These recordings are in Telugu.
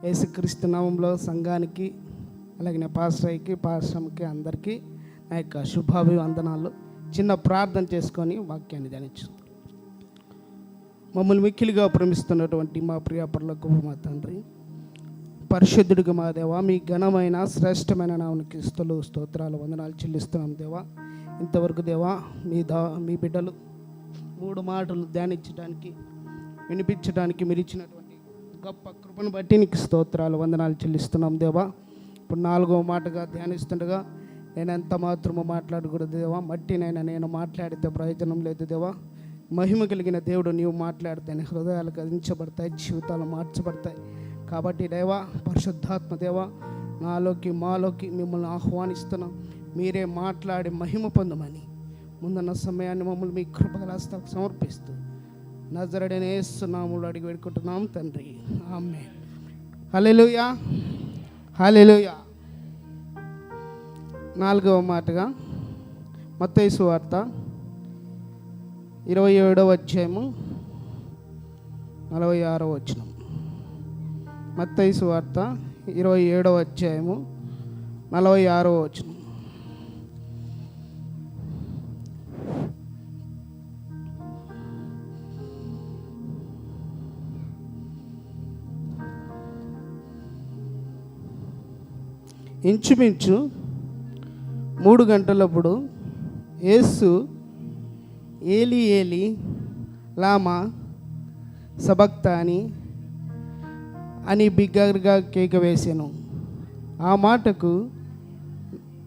యేసుక్రీస్తు నామంలో సంఘానికి అలాగే నా పాస్టర్కి పాశ్రమకి అందరికీ నా యొక్క శుభాభివందనాలు. చిన్న ప్రార్థన చేసుకొని వాక్యాన్ని ధ్యానించు మమ్మల్ని మిక్కిలిగా ప్రేమిస్తున్నటువంటి మా ప్రియాపరులకు మా తండ్రి పరిశుద్ధుడికి మా దేవ మీ ఘనమైన శ్రేష్టమైన నామనికి స్థులు స్తోత్రాలు వందనాలు చెల్లిస్తున్నాం దేవా. ఇంతవరకు దేవా మీ దా మీ బిడ్డలు మూడు మాటలు ధ్యానించడానికి వినిపించడానికి మీరు ఇచ్చినటువంటి గొప్ప కృపను బట్టి నీకు స్తోత్రాలు వందనాలు చెల్లిస్తున్నాం దేవా. ఇప్పుడు నాలుగో మాటగా ధ్యానిస్తుండగా నేను ఎంత మాత్రమో మాట్లాడకూడదు దేవా. మట్టినైనా నేను మాట్లాడితే ప్రయోజనం లేదు దేవా. మహిమ కలిగిన దేవుడు నీవు మాట్లాడితేనే హృదయాలు కదించబడతాయి జీవితాలు మార్చబడతాయి. కాబట్టి దేవా పరిశుద్ధాత్మ దేవా నాలోకి మాలోకి మిమ్మల్ని ఆహ్వానిస్తున్నాం. మీరే మాట్లాడి మహిమ పొందమని ముందున్న సమయాన్ని మమ్మల్ని మీ కృపగల సమర్పిస్తూ నజరడనే నాములు అడిగి పెట్టుకుంటున్నాం తండ్రి. ఆమె హలెలుయా హలెలుయా నాలుగవ మాటగా మత్తైసు వార్త ఇరవై ఏడవ అధ్యాయము నలభై ఆరవ వచనం. మత్తైసు వార్త ఇరవై ఏడవ అధ్యాయము నలభై ఆరవ వచనం. ఇంచుమించు మూడు గంటలప్పుడు యేసు ఏలి ఏలి లామా సబక్తా అని అని బిగ్గరగా కేక వేసాను. ఆ మాటకు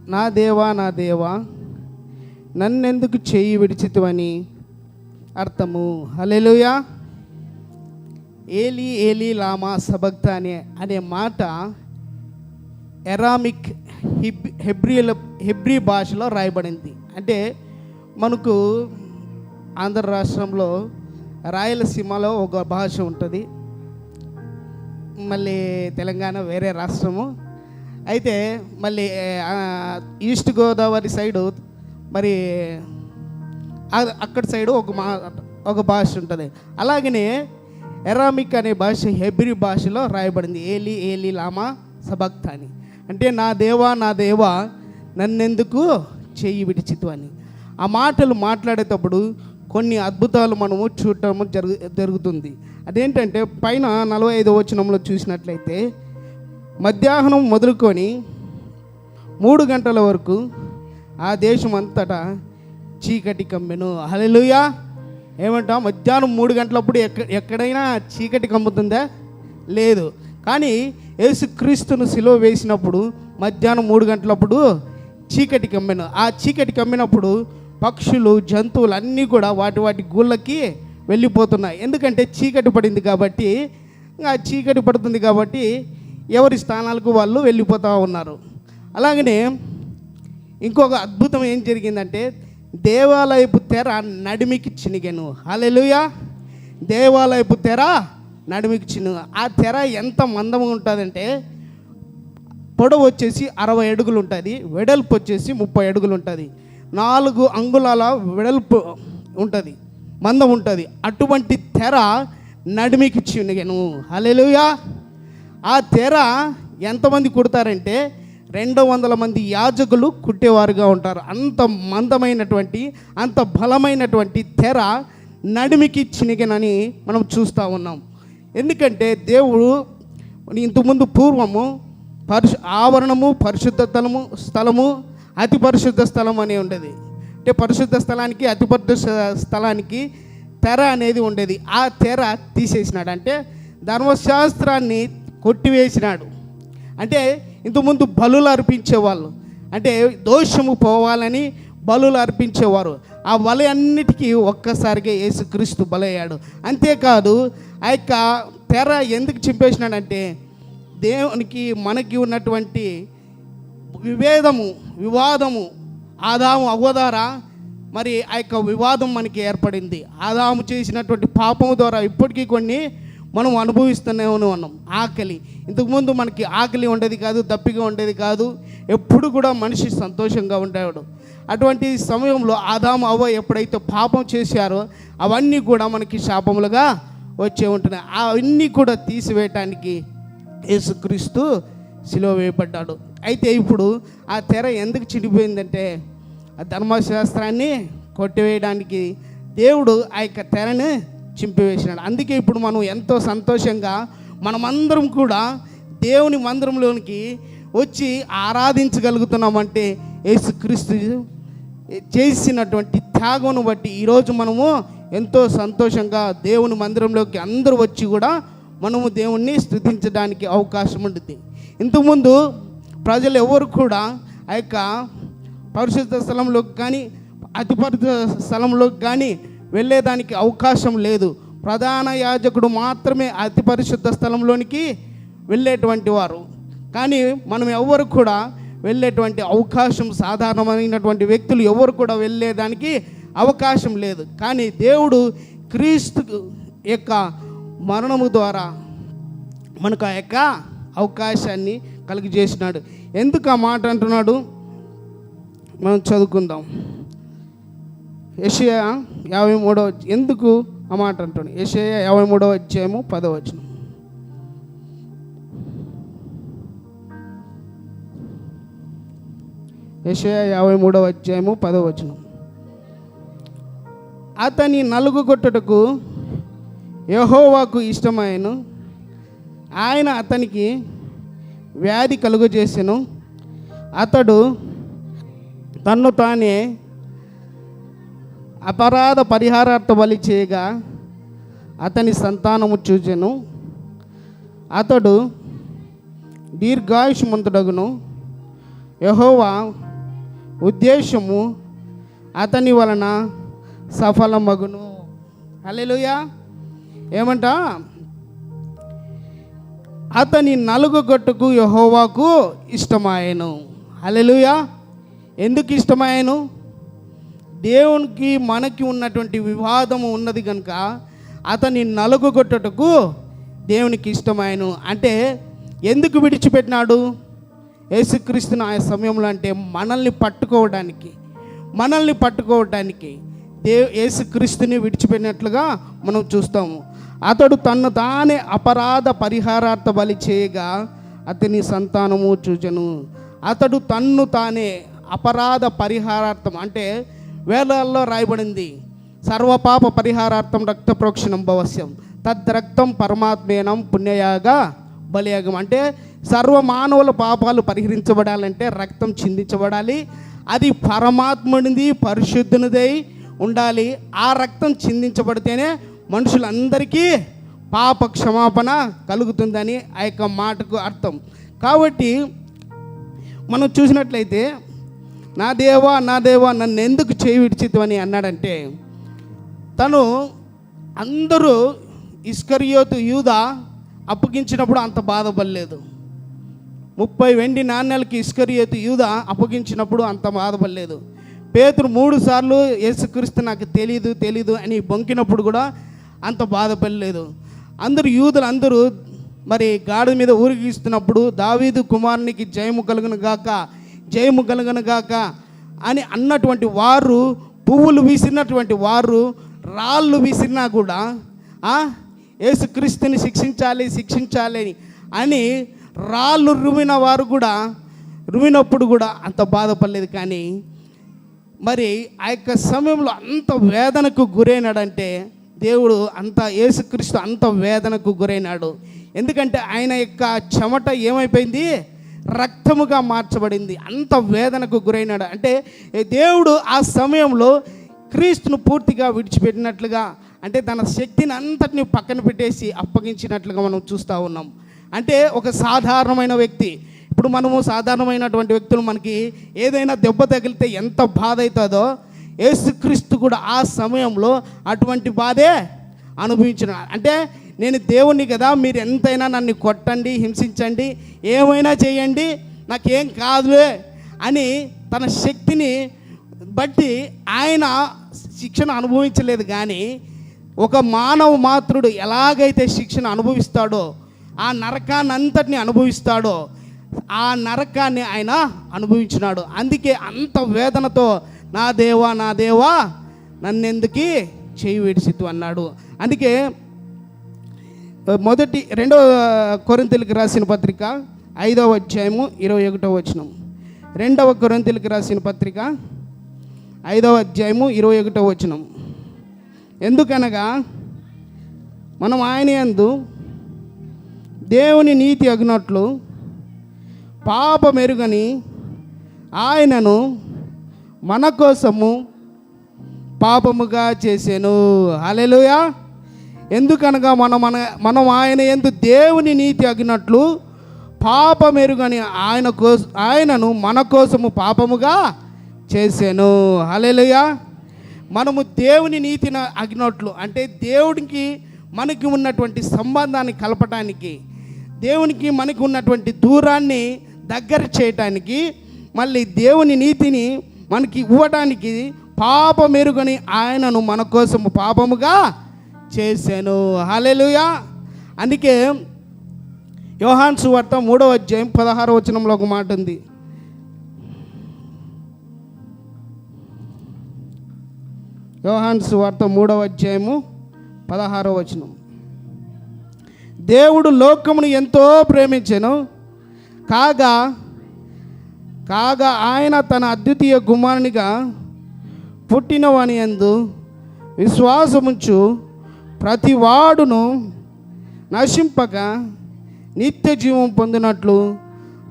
నా దేవా నా దేవా నన్నెందుకు చేయి విడిచితువని అర్థము? హలెలుయా ఏలి ఏలి లామా సబక్తా అనే అనే మాట ఎరామిక్ హిబ్ హెబ్రియల హెబ్రీ భాషలో రాయబడింది. అంటే మనకు ఆంధ్ర రాష్ట్రంలో రాయలసీమలో ఒక భాష ఉంటుంది. మళ్ళీ తెలంగాణ వేరే రాష్ట్రము. అయితే మళ్ళీ ఈస్ట్ గోదావరి సైడు మరి అక్కడ సైడు ఒక మా ఒక భాష ఉంటుంది. అలాగనే ఎరామిక్ అనే భాష హెబ్రి భాషలో రాయబడింది. ఏలి ఏలి లామా సబక్త అని అంటే నా దేవా నా దేవా నన్నెందుకు చెయ్యి విడిచితు అని. ఆ మాటలు మాట్లాడేటప్పుడు కొన్ని అద్భుతాలు మనము చూడటము జరుగు జరుగుతుంది. అదేంటంటే పైన నలభై ఐదు వచనంలో చూసినట్లయితే మధ్యాహ్నం మొదలుకొని మూడు గంటల వరకు ఆ దేశం అంతటా చీకటి కమ్మెను. హలెలుయా ఏమంటా? మధ్యాహ్నం మూడు గంటలప్పుడు ఎక్క ఎక్కడైనా చీకటి కమ్ముతుందా? లేదు. కానీ యేసుక్రీస్తును సిలువ వేసినప్పుడు మధ్యాహ్నం మూడు గంటలప్పుడు చీకటి కమ్మిన ఆ చీకటి కమ్మినప్పుడు పక్షులు జంతువులు అన్నీ కూడా వాటి వాటి గూళ్ళకి వెళ్ళిపోతున్నాయి. ఎందుకంటే చీకటి పడింది కాబట్టి ఆ చీకటి పడుతుంది కాబట్టి ఎవరి స్థానాలకు వాళ్ళు వెళ్ళిపోతూ ఉన్నారు. అలాగనే ఇంకొక అద్భుతం ఏం జరిగిందంటే దేవాలయపు తెర నడిమికి చినిగాను. హల్లెలూయా! దేవాలయపు తెర నడిమికి చిను ఆ తెర ఎంత మందంగా ఉంటుందంటే పొడవు వచ్చేసి అరవై అడుగులు ఉంటుంది వెడల్పు వచ్చేసి ముప్పై అడుగులు ఉంటుంది. నాలుగు అంగుళాల వెడల్పు ఉంటుంది మందం ఉంటుంది. అటువంటి తెర నడిమికి చిన్నగాను. హలెలుయా ఆ తెర ఎంతమంది కుడతారంటే రెండు వందల మంది యాజకులు కుట్టేవారుగా ఉంటారు. అంత మందమైనటువంటి అంత బలమైనటువంటి తెర నడిమికి చినిగనని మనం చూస్తూ ఉన్నాం. ఎందుకంటే దేవుడు ఇంతకుముందు పూర్వము పరిశు ఆవరణము పరిశుద్ధ స్థలము స్థలము అతి పరిశుద్ధ స్థలం అని ఉండేది. అంటే పరిశుద్ధ స్థలానికి అతి పరిశుద్ధ స్థలానికి తెర అనేది ఉండేది. ఆ తెర తీసేసినాడు. అంటే ధర్మశాస్త్రాన్ని కొట్టివేసినాడు. అంటే ఇంతకుముందు బలులు అర్పించేవాళ్ళు. అంటే దోషము పోవాలని బలులు అర్పించేవారు. ఆ బలి అన్నిటికీ ఒక్కసారిగా యేసుక్రీస్తు బలయ్యాడు. అంతేకాదు ఆ యొక్క తెర ఎందుకు చింపేసినాడంటే దేవునికి మనకి ఉన్నటువంటి విభేదము వివాదము ఆదాము అవ్వదారా మరి ఆ యొక్క వివాదం మనకి ఏర్పడింది. ఆదాము చేసినటువంటి పాపము ద్వారా ఇప్పటికీ కొన్ని మనం అనుభవిస్తూనే ఉన్నాం. ఆకలి. ఇంతకుముందు మనకి ఆకలి ఉండేది కాదు దప్పిగా ఉండేది కాదు. ఎప్పుడు కూడా మనిషి సంతోషంగా ఉండేవాడు. అటువంటి సమయంలో ఆదాము అవ్వ ఎప్పుడైతే పాపం చేశారో అవన్నీ కూడా మనకి శాపములుగా వచ్చే ఉంటున్నాయి. అవన్నీ కూడా తీసివేయటానికి యేసుక్రీస్తు సిలువ వేయబడ్డాడు. అయితే ఇప్పుడు ఆ తెర ఎందుకు చిడిపోయిందంటే ఆ ధర్మశాస్త్రాన్ని కొట్టివేయడానికి దేవుడు ఆ యొక్క తెరని చింపివేసినాడు. అందుకే ఇప్పుడు మనం ఎంతో సంతోషంగా మనమందరం కూడా దేవుని మందిరంలోనికి వచ్చి ఆరాధించగలుగుతున్నామంటే యేసుక్రీస్తు చేసినటువంటి త్యాగమును బట్టి ఈరోజు మనము ఎంతో సంతోషంగా దేవుని మందిరంలోకి అందరూ వచ్చి కూడా మనము దేవుణ్ణి స్థుతించడానికి అవకాశం ఉంటుంది. ఇంతకుముందు ప్రజలు ఎవరు కూడా ఆ యొక్క పరిశుద్ధ స్థలంలోకి కానీ అతి పరిశుద్ధ స్థలంలోకి కానీ వెళ్ళేదానికి అవకాశం లేదు. ప్రధాన యాజకుడు మాత్రమే అతి పరిశుద్ధ స్థలంలోనికి వెళ్ళేటువంటి వారు. కానీ మనం ఎవరు కూడా వెళ్ళేటువంటి అవకాశం సాధారణమైనటువంటి వ్యక్తులు ఎవరు కూడా వెళ్ళేదానికి అవకాశం లేదు. కానీ దేవుడు క్రీస్తు యొక్క మరణము ద్వారా మనకు ఆ యొక్క అవకాశాన్ని కలిగజేసినాడు. ఎందుకు ఆ మాట అంటున్నాడు? మనం చదువుకుందాం. యషయా యాభై మూడవ ఎందుకు ఆ మాట అంటున్నాడు? యషయా యాభై మూడవ అధ్యాయము పదవచనం యషయా యాభై మూడవ అధ్యాయము పదవ వచనం. అతని నలుగు కొట్టుటకు యహోవాకు ఇష్టమైన ఆయన అతనికి వ్యాధి కలుగజేసెను. అతడు తన్ను తానే అపరాధ పరిహారార్థ బలి చేయగా అతని సంతానము చూచెను. అతడు దీర్ఘాయుష్మంతుడగును. యహోవా ఉద్దేశము అతని వలన సఫలమగును. అల్లెలుయా ఏమంట? అతని నలుగుగొట్టుకు యహోవాకు ఇష్టమాయను. అల్లెలుయా ఎందుకు ఇష్టమాయను? దేవునికి మనకి ఉన్నటువంటి వివాదము ఉన్నది కనుక అతని నలుగుగొట్టుటకు దేవునికి ఇష్టమాయను. అంటే ఎందుకు విడిచిపెట్టినాడు? యేసుక్రీస్తుని ఆ సమయంలో అంటే మనల్ని పట్టుకోవడానికి మనల్ని పట్టుకోవడానికి దేవ్ యేసుక్రీస్తుని విడిచిపెట్టినట్లుగా మనం చూస్తాము. అతడు తన్ను తానే అపరాధ పరిహారార్థ బలి చేయగా అతని సంతానము చూచెను. అతడు తన్ను తానే అపరాధ పరిహారార్థం అంటే వేదాల్లో రాయబడింది. సర్వపాప పరిహారార్థం రక్త ప్రోక్షణం భవస్యం. తద్రక్తం పరమాత్మేనం పుణ్యయాగా బలియాగం. అంటే సర్వ మానవుల పాపాలు పరిహరించబడాలంటే రక్తం చిందించబడాలి. అది పరమాత్మునిది పరిశుద్ధునిదై ఉండాలి. ఆ రక్తం చిందించబడితేనే మనుషులందరికీ పాప క్షమాపణ కలుగుతుందని ఆ యొక్క మాటకు అర్థం. కాబట్టి మనం చూసినట్లయితే నా దేవా నా దేవా నన్ను ఎందుకు చేయి విడిచిద్దామని అన్నాడంటే తను అందరూ ఇస్కరియోతు యూద అప్పగించినప్పుడు అంత బాధపడలేదు. ముప్పై వెండి నాణ్యాలకి ఇస్కరియోతు యూద అప్పగించినప్పుడు అంత బాధపడలేదు. పేతురు మూడు సార్లు యేసుక్రీస్తు నాకు తెలీదు తెలీదు అని బొంకినప్పుడు కూడా అంత బాధపడలేదు. అందరూ యూదులు అందరూ మరి గాడి మీద ఊరిగిస్తున్నప్పుడు దావీదు కుమారునికి జయము కలుగును గాక జయము కలుగును గాక అని అన్నటువంటి వారు పువ్వులు విసిరినటువంటి వారు రాళ్ళు విసిరినా కూడా యేసుక్రీస్తుని శిక్షించాలి శిక్షించాలి అని అని రాళ్ళు రుమిన వారు కూడా రుమినప్పుడు కూడా అంత బాధపడలేదు కానీ మరి ఆ యొక్క సమయంలో అంత వేదనకు గురైనాడంటే దేవుడు అంత యేసుక్రీస్తు అంత వేదనకు గురైనాడు. ఎందుకంటే ఆయన యొక్క చెమట ఏమైపోయింది? రక్తముగా మార్చబడింది. అంత వేదనకు గురైనాడు. అంటే దేవుడు ఆ సమయంలో క్రీస్తును పూర్తిగా విడిచిపెట్టినట్లుగా అంటే తన శక్తిని అంతటిని పక్కన పెట్టేసి అప్పగించినట్లుగా మనం చూస్తూ ఉన్నాం. అంటే ఒక సాధారణమైన వ్యక్తి. ఇప్పుడు మనము సాధారణమైనటువంటి వ్యక్తులు మనకి ఏదైనా దెబ్బ తగిలితే ఎంత బాధ అవుతుందో యేసుక్రీస్తు కూడా ఆ సమయంలో అటువంటి బాధే అనుభవించిన. అంటే నేను దేవుణ్ణి కదా మీరు ఎంతైనా నన్ను కొట్టండి హింసించండి ఏమైనా చేయండి నాకేం కాదులే అని తన శక్తిని బట్టి ఆయన శిక్షణ అనుభవించలేదు కానీ ఒక మానవ మాత్రుడు ఎలాగైతే శిక్షణ అనుభవిస్తాడో ఆ నరకాన్ని అంతటిని అనుభవిస్తాడో ఆ నరకాన్ని ఆయన అనుభవించినాడు. అందుకే అంత వేదనతో నా దేవా నా దేవా నన్నెందుకు చేయి విడిచిత్తు అన్నాడు. అందుకే మొదటి రెండవ కొరింతలకు రాసిన పత్రిక ఐదవ అధ్యాయము ఇరవై ఒకటో వచనం. రెండవ కొరింతలకు రాసిన పత్రిక ఐదవ అధ్యాయము ఇరవై ఒకటో వచనం. ఎందుకనగా మనం ఆయన యందు దేవుని నీతి అగినట్లు పాప మెరుగని ఆయనను మన కోసము పాపముగా చేసాను. అలెలుయా ఎందుకనగా మనం మన మనం ఆయన ఎందు దేవుని నీతి అగినట్లు పాప మెరుగని ఆయన కోస ఆయనను మన కోసము పాపముగా చేసాను. అలెలుయా మనము దేవుని నీతిని అగినట్లు అంటే దేవుడికి మనకి ఉన్నటువంటి సంబంధాన్ని కలపటానికి దేవునికి మనకు ఉన్నటువంటి దూరాన్ని దగ్గర చేయటానికి మళ్ళీ దేవుని నీతిని మనకి ఇవ్వడానికి పాప మెరుగని ఆయనను మన కోసం పాపముగా చేశాను. హాలేలుయా అందుకే యోహాన్ సువార్త మూడవ అధ్యాయం పదహారవ వచనంలో ఒక మాట ఉంది. యోహాన్ సువార్త మూడవ అధ్యాయము పదహారవ వచనం. దేవుడు లోకమును ఎంతో ప్రేమించాను. కాగా కాగా ఆయన తన అద్వితీయ గుమారునిగా పుట్టినవాని యందు విశ్వాసముంచు ప్రతి వాడును నశింపక నిత్య జీవం పొందినట్లు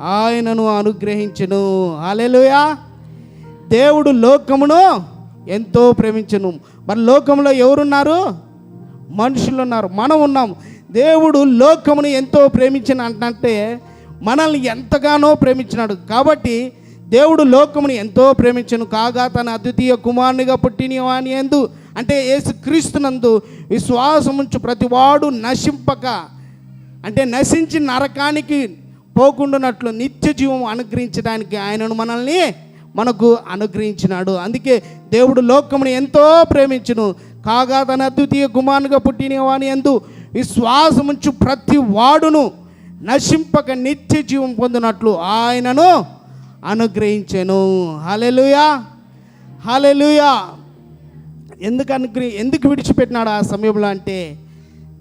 ఆయనను అనుగ్రహించను. అలెలుయా దేవుడు లోకమును ఎంతో ప్రేమించను. మరి లోకంలో ఎవరున్నారు? మనుషులు ఉన్నారు మనం ఉన్నాం దేవుడు లోకమును ఎంతో ప్రేమించిన అంటే మనల్ని ఎంతగానో ప్రేమించినాడు. కాబట్టి దేవుడు లోకమును ఎంతో ప్రేమించను. కాగా తన అద్వితీయ కుమారునిగా పుట్టిన వాని ఎందు అంటే ఏసు క్రీస్తునందు విశ్వాసముంచు ప్రతివాడు నశింపక అంటే నశించి నరకానికి పోకుండానట్లు నిత్య జీవం అనుగ్రహించడానికి ఆయనను మనల్ని మనకు అనుగ్రహించినాడు. అందుకే దేవుడు లోకమును ఎంతో ప్రేమించును. కాగా తన అద్వితీయ కుమారునిగా పుట్టిన వాని ఎందు విశ్వాసముంచు ప్రతి వాడును నశింపక నిత్య జీవం పొందినట్లు ఆయనను అనుగ్రహించాను. హలెలుయా హలెలుయా ఎందుకు అనుగ్రహి ఎందుకు విడిచిపెట్టినాడు ఆ సమయంలో అంటే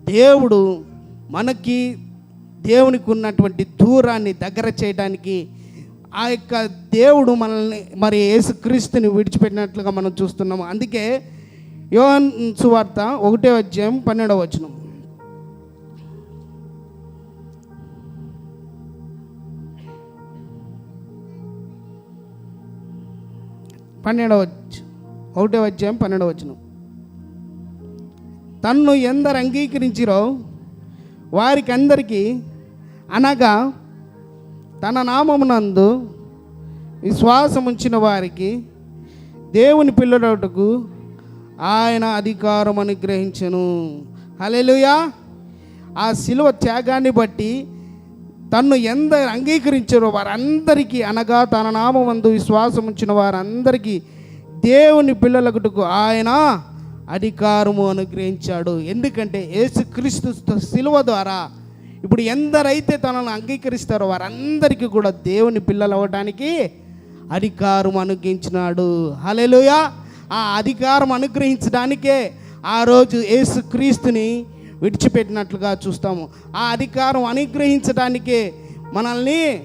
దేవుడు మనకి దేవునికి ఉన్నటువంటి దూరాన్ని దగ్గర చేయడానికి ఆ యొక్క దేవుడు మనల్ని మరి యేసుక్రీస్తుని విడిచిపెట్టినట్లుగా మనం చూస్తున్నాము. అందుకే యోహన్ సువార్త ఒకటే అధ్యాయం పన్నెండవ వచనం. పన్నెండవ ఒకటే ఒకటో అధ్యాయం పన్నెండవ వచ్చిన తన్ను ఎందరు అంగీకరించిరో వారికి అందరికీ అనగా తన నామమునందు విశ్వాసం ఉంచిన వారికి దేవుని పిల్లడటకు ఆయన అధికారం అనుగ్రహించను హలెలుయా ఆ శిలువ త్యాగాన్ని బట్టి తన్ను ఎందరు అంగీకరించారో వారందరికీ అనగా తన నామందు విశ్వాసం ఉంచిన వారందరికీ దేవుని పిల్లలకుటకు ఆయన అధికారము అనుగ్రహించాడు. ఎందుకంటే యేసుక్రీస్తు శిలువ ద్వారా ఇప్పుడు ఎందరైతే తనను అంగీకరిస్తారో వారందరికీ కూడా దేవుని పిల్లలు అవ్వడానికి అధికారం అనుగ్రహించినాడు. హల్లెలూయా! ఆ అధికారం అనుగ్రహించడానికే ఆ రోజు యేసుక్రీస్తుని విడిచిపెట్టినట్లుగా చూస్తాము. ఆ అధికారం అనుగ్రహించడానికే మనల్ని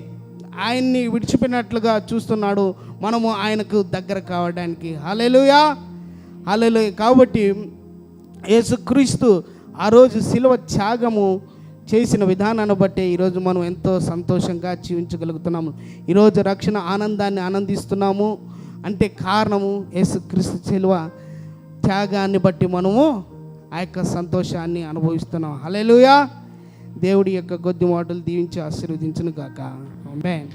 ఆయన్ని విడిచిపెట్టినట్లుగా చూస్తున్నాడు. మనము ఆయనకు దగ్గర కావడానికి. Hallelujah hallelujah! కాబట్టి యేసుక్రీస్తు ఆ రోజు శిలువ త్యాగము చేసిన విధానాన్ని బట్టి ఈరోజు మనం ఎంతో సంతోషంగా జీవించగలుగుతున్నాము. ఈరోజు రక్షణ ఆనందాన్ని ఆనందిస్తున్నాము. అంటే కారణము యేసుక్రీస్తు శిలువ త్యాగాన్ని బట్టి మనము ఆ యొక్క సంతోషాన్ని అనుభవిస్తున్నాం. హలేలుయా దేవుడి యొక్క కొద్ది మాటలు దీవించి ఆశీర్వదించును గాక. ఆమేన్.